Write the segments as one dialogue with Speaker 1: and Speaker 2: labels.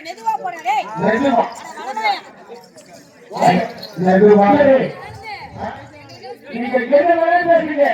Speaker 1: மெதுவா போட டேய்.
Speaker 2: நீங்க என்ன பேசுறீங்க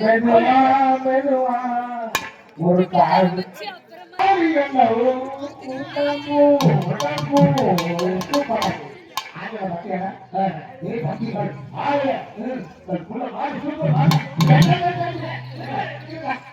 Speaker 2: மெதுவா மெதுவா ஒரு கால் Yeah.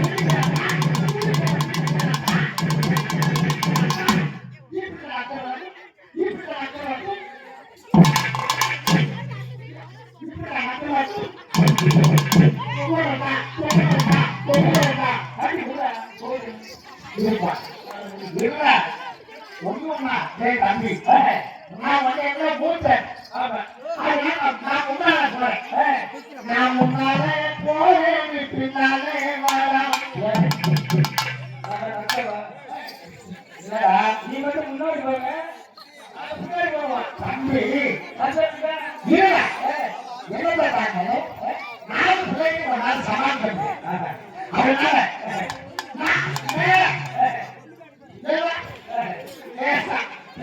Speaker 2: டேய் தம்பி நான் வந்து என்ன மூத்தேன் நான் முன்னால போறேன் நான் முன்னாலே போறேன் பின்னாலே வரலாம் நீ மட்டும் முன்னாடி போங்க. நான் பின்னாடி தம்பி என்ன பண்றாங்க நாலு பிள்ளைங்க ஒரு அதனால